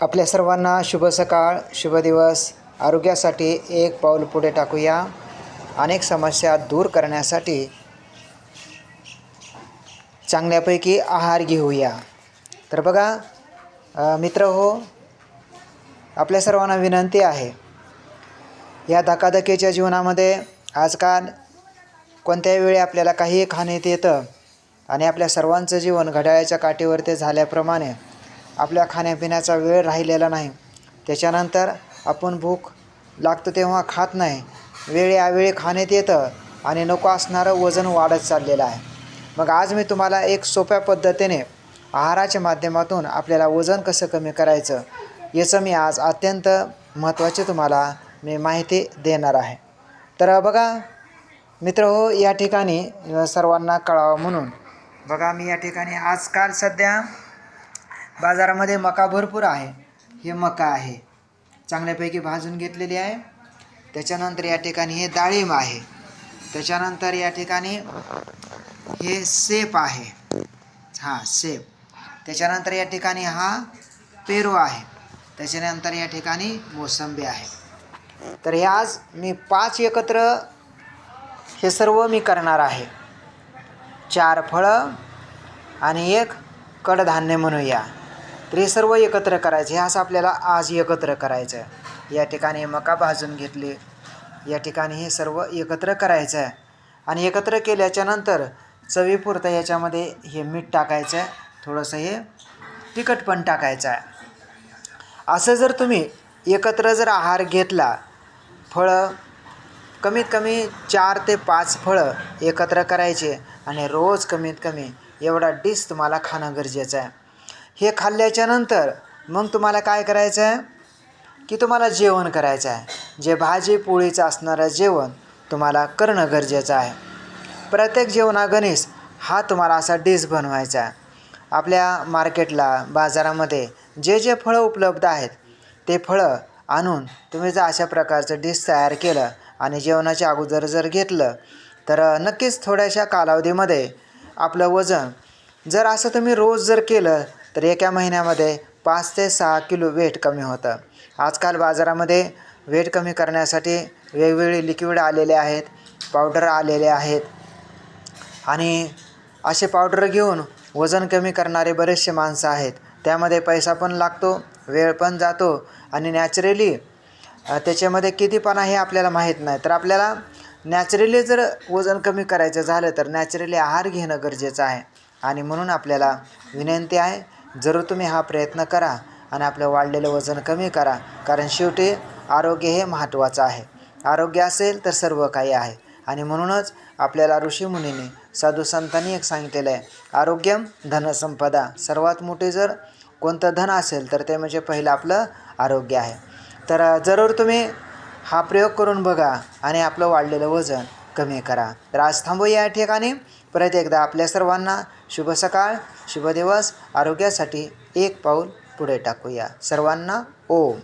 आपल्या सर्वांना शुभ सकाळ शुभ दिवस. आरोग्यासाठी एक पाऊल पुढे टाकूया. अनेक समस्या दूर करण्यासाठी चांगल्यापैकी आहार घेऊया. तर बघा मित्र हो आपल्या सर्वांना विनंती आहे. या धकाधकीच्या जीवनामध्ये आजकाल कोणत्याही वेळी आपल्याला काहीही खाण्यात येतं आणि आपल्या सर्वांचं जीवन घड्याळाच्या काठीवरती झाल्याप्रमाणे आपल्या खाण्यापिण्याचा वेळ राहिलेला नाही. त्याच्यानंतर आपण भूक लागतं तेव्हा खात नाही. वेळेआवेळी खाण्यात येतं आणि नको असणारं वजन वाढत चाललेलं आहे. मग आज मी तुम्हाला एक सोप्या पद्धतीने आहाराच्या माध्यमातून आपल्याला वजन कसं कमी करायचं याचं मी आज अत्यंत महत्त्वाची तुम्हाला मी माहिती देणार आहे. तर बघा मित्र हो या ठिकाणी सर्वांना कळावं म्हणून. बघा मी या ठिकाणी आजकाल सध्या बाजारामध्ये मका भरपूर आहे. हे मका आहे. चांगल्यापैकी भाजून घेतलेली आहे. त्याच्यानंतर या ठिकाणी हे डाळिंब आहे. त्याच्यानंतर या ठिकाणी हे सेप आहे. हां सेप त्याच्यानंतर या ठिकाणी हा पेरू आहे. त्याच्यानंतर या ठिकाणी मोसंबी आहे. तर हे आज मी पाच एकत्र हे सर्व मी करणार आहे. चार फळं आणि एक कडधान्य म्हणूया. तर हे सर्व एकत्र करायचे. हे असं आपल्याला आज एकत्र करायचं आहे या ठिकाणी मका भाजून घेतली. या ठिकाणी हे सर्व एकत्र करायचं आहे आणि एकत्र केल्याच्यानंतर चवीपुरतं याच्यामध्ये हे मीठ टाकायचं आहे थोडंसं हे तिखट पण टाकायचं आहे असं जर तुम्ही एकत्र जर आहार घेतला फळं कमीत कमी चार ते पाच फळं एकत्र करायचे आणि रोज कमीत कमी एवढा डिश तुम्हाला खाणं गरजेचं आहे. हे खाल्ल्याच्या नंतर मग तुम्हाला काय करायचं आहे? की तुम्हाला जेवण करायचं आहे. जे भाजी पोळीचं असणारं जेवण तुम्हाला करणं गरजेचं आहे. प्रत्येक जेवणागणिस हा तुम्हाला असा डिश बनवायचा आहे. आपल्या मार्केटला बाजारामध्ये जे जे फळं उपलब्ध आहेत ते फळं आणून तुम्ही जर अशा प्रकारचं डिश तयार केलं आणि जेवणाच्या अगोदर जर घेतलं तर नक्कीच थोड्याशा कालावधीमध्ये आपलं वजन जर असं तुम्ही रोज जर केलं तर एका महिन्यामध्ये पाच ते सहा किलो वेट कमी होतं. आजकाल बाजारामध्ये वेट कमी करण्यासाठी वेगवेगळे लिक्विड आलेले आहेत पावडर आलेले आहेत. आणि असे पावडर घेऊन वजन कमी करणारे बरेचसे माणसं आहेत. त्यामध्ये पैसा पण लागतो वेळ पण जातो आणि नॅचरली त्याच्यामध्ये कितीपणा हे आपल्याला माहीत नाही. तर आपल्याला नॅचरली जर वजन कमी करायचं झालं तर नॅचरली आहार घेणं गरजेचं आहे. आणि म्हणून आपल्याला विनंती आहे जरूर तुम्ही हा प्रयत्न करा आणि आपलं वाढलेलं वजन कमी करा कारण शेवटी आरोग्य हे महत्त्वाचं आहे. आरोग्य असेल तर सर्व काही आहे. आणि म्हणूनच आपल्याला ऋषीमुनींनी साधू संतांनी एक सांगितलेलं आहे आरोग्यम धनसंपदा. सर्वात मोठे जर कोणतं धन असेल तर ते म्हणजे पहिलं आपलं आरोग्य आहे. तर जरूर तुम्ही हा प्रयोग करून बघा आणि आपलं वाढलेलं वजन कमी करा. तर आज थांबूया या ठिकाणी. परत एकदा आपल्या सर्वांना शुभ सकाळ शुभ दिवस. आरोग्यासाठी एक पाऊल पुढे टाकूया. सर्वांना ओम.